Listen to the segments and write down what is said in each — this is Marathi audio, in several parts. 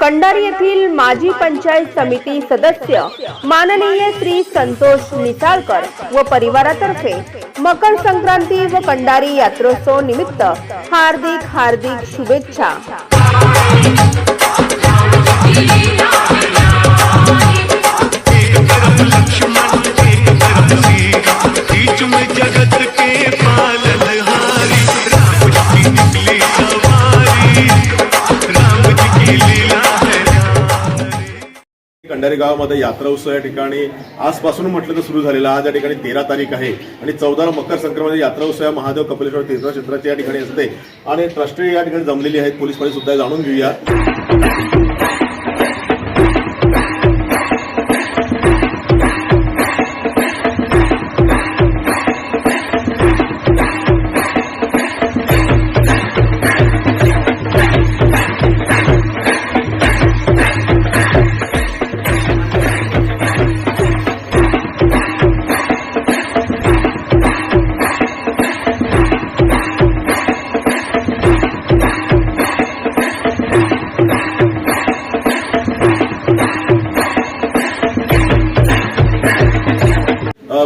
कंडार येथील माजी पंचायत समिती सदस्य माननीय श्री संतोष निसाळकर व परिवारातर्फे मकर संक्रांती व कंडारी यात्रोत्सव निमित्त हार्दिक हार्दिक शुभेच्छा. भंडारी गावामध्ये यात्रा उत्सव या ठिकाणी आजपासून म्हटलं तर सुरू झालेला आज या ठिकाणी तेरा तारीख आहे आणि चौदा मकर संक्रमण यात्रा उत्सव या महादेव कपिलेश्वर तीर्थक्षेत्राची या ठिकाणी असते. आणि ट्रस्टी या ठिकाणी जमलेली आहेत. पोलीस पाणी सुद्धा जाणून घेऊया.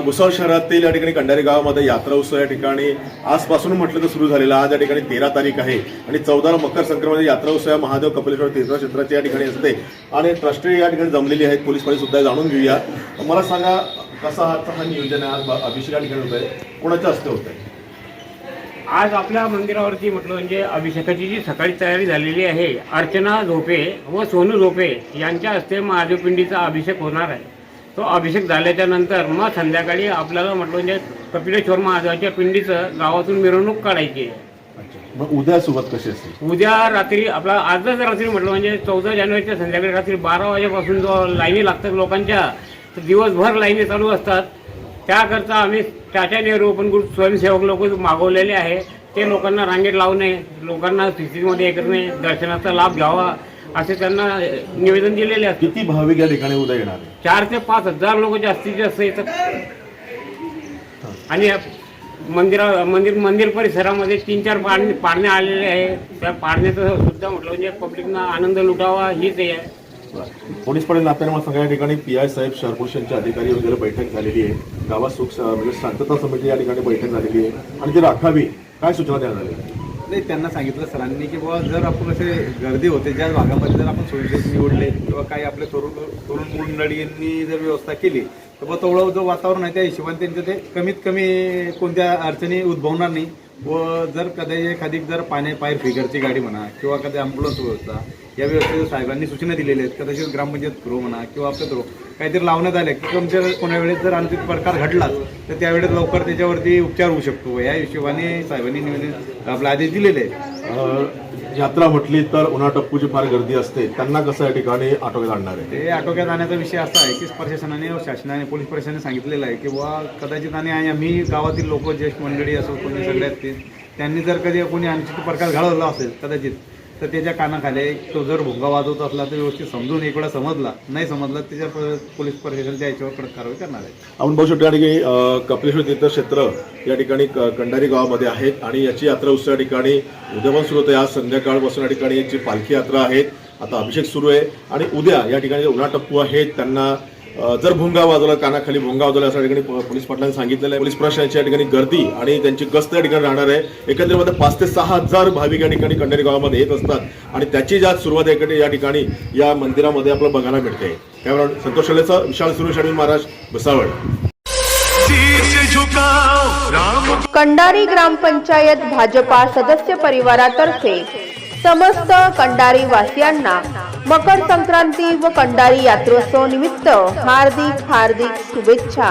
अ, भुसावळ शहरातील या ठिकाणी कंडारी गावामध्ये यात्रा उत्सव या ठिकाणी आजपासून म्हटलं तर सुरू झालेला आज या ठिकाणी तेरा तारीख आहे आणि चौदा मकर संक्रमण यात्रा उत्सव या महादेव कपिलेश्वर तीर्थक्षेत्राची या ठिकाणी असते. आणि ट्रस्टी या ठिकाणी जमलेली आहेत. पोलीस पाणी सुद्धा जाणून घेऊया. मला सांगा कसा हा हा नियोजन आहे? आज अभिषेक या ठिकाणी होत आहे कोणाच्या हस्ते होत आहे आज आपल्या मंदिरावरती म्हटलं म्हणजे अभिषेकाची जी सकाळी तयारी झालेली आहे अर्चना झोपे व सोनू झोपे यांच्या हस्ते महादेवपिंडीचा अभिषेक होणार आहे. तो अभिषेक झाल्याच्यानंतर मग संध्याकाळी आपल्याला म्हटलं म्हणजे कपिलेश्वर महादेवाच्या पिंडीचं गावातून मिरवणूक काढायची. आहे मग उद्या सोबत कशी असते? उद्या रात्री आपला आजच रात्री म्हटलं म्हणजे चौदा जानेवारीच्या संध्याकाळी रात्री बारा वाजेपासून जो लाईनी लागतात लोकांच्या तर दिवसभर लाईनी चालू असतात. त्याकरता आम्ही टाटा नेहरू ओपन ग्रुप स्वयंसेवक लोक मागवलेले आहे. ते लोकांना रांगेत लावणे लोकांना स्थितीमध्ये हे करणे दर्शनाचा लाभ घ्यावा. असे त्यांना निवेदन दिलेले असते. किती भाविक या ठिकाणी उद्या येणार आहे? चार ते पाच हजार लोक जास्तीत जास्त येतात आणि मंदिरा मंदिर मंदिर परिसरामध्ये तीन चार पाळणे पाळणे आलेले आहे. त्या पाळण्याचं सुद्धा म्हटलं म्हणजे पब्लिकना आनंद लुटावा हीच हे आहे. पोलीस पाटील नात्याने मला सांगा या ठिकाणी पी आय साहेब शहरपोलिसांचे अधिकारी वगैरे बैठक झालेली आहे. गावात सुख म्हणजे शांतता समिती या ठिकाणी बैठक झालेली आहे. आणि ती राखावी काय सूचना देण्यात आल्या नाही त्यांना सांगितलं सरांनी की बाबा जर आपण असे गर्दी होते ज्या भागामध्ये जर आपण सोयीचे निवडले किंवा काही आपले तरुण तरुण मंडळींनी जर व्यवस्था केली तर मग तेवढं जो वातावरण आहे त्या हिशोबाने त्यांचं ते कमीत कमी कोणत्या अडचणी उद्भवणार नाही. व जर कदाचित एखादी जर पाण्या पायर फिगरची गाडी म्हणा किंवा कधी ॲम्ब्युलन्स व्यवस्था या व्यवस्थेत साहेबांनी सूचना दिलेल्या आहेत. कदाचित ग्रामपंचायत थ्रू म्हणा किंवा आपल्या थ्रू काहीतरी लावण्यात आल्या की तुमच्या कोणा वेळेस जर अनुचित प्रकार घडलाच तर त्यावेळेस लवकर त्याच्यावरती उपचार होऊ शकतो. या हिशोबाने साहेबांनी निवेदन आपला आदेश दिलेले यात्रा म्हटली तर उन्हाटप्पूची फार गर्दी असते. त्यांना कसं या ठिकाणी आटोक्यात आणणार आहे? ते आटोक्यात आणण्याचा विषय असा आहे की प्रशासनाने शासनाने पोलीस प्रशासनाने सांगितलेलं आहे की बुवा कदाचित आणि आम्ही गावातील लोक ज्येष्ठ मंडळी असो कोणी सगळे असतील त्यांनी जर कधी कोणी अनुचित प्रकार घडवला असेल कदाचित तर त्याच्या कानाखाली तो जर भोंगा वाजवत असला तर व्यवस्थित समजून एक वेळा समजला. नाही समजला त्याच्या पोलीस प्रशासनाच्या याच्यावर कडक कारवाई करणार आहे. आपण बघू शकतो या ठिकाणी अ, कपिलेश्वर तीर्थक्षेत्र या ठिकाणी क- कंडारी गावामध्ये आहेत आणि याची यात्रा उत्सव या ठिकाणी उद्या पण सुरू होते. आज संध्याकाळपासून या ठिकाणी याची पालखी यात्रा आहे. आता अभिषेक सुरू आहे. आणि उद्या या ठिकाणी उन्हा उन्हाटप्पू आहेत त्यांना जर भुंगा वाजवला कानाखाली भोंगा वाजवला अशा ठिकाणी पोलीस पाटलांनी सांगितलेलं आहे. पोलीस प्रशासनाची या ठिकाणी गर्दी आणि त्यांची गस्त या ठिकाणी राहणार आहे. एकंदरीमध्ये पाच ते सहा हजार भाविक या ठिकाणी कंडारी गावामध्ये येत असतात आणि त्याची ज्या सुरुवात एकडे या ठिकाणी या मंदिरामध्ये आपल्याला बघायला मिळते. त्यामुळे संतोष शलेचा विशाल सुरेश आणि महाराज भुसावळ. कंडारी ग्रामपंचायत भाजपा सदस्य परिवारातर्फे समस्त कंडारी वासियांना मकर संक्रांती व कंडारी यात्रोत्सव निमित्त हार्दिक हार्दिक शुभेच्छा.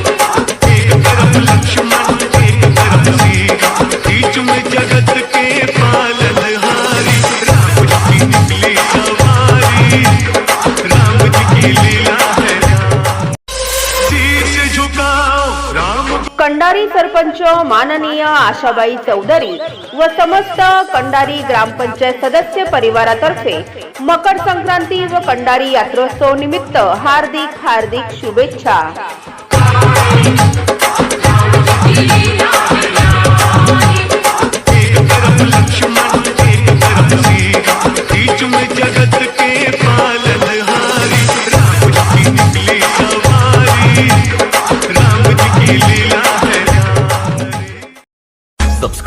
कंडारी सरपंच माननीय आशाबाई चौधरी व समस्त कंडारी ग्रामपंचायत सदस्य परिवारातर्फे मकर संक्रांती व कंडारी यात्रोत्सव निमित्त हार्दिक हार्दिक शुभेच्छा.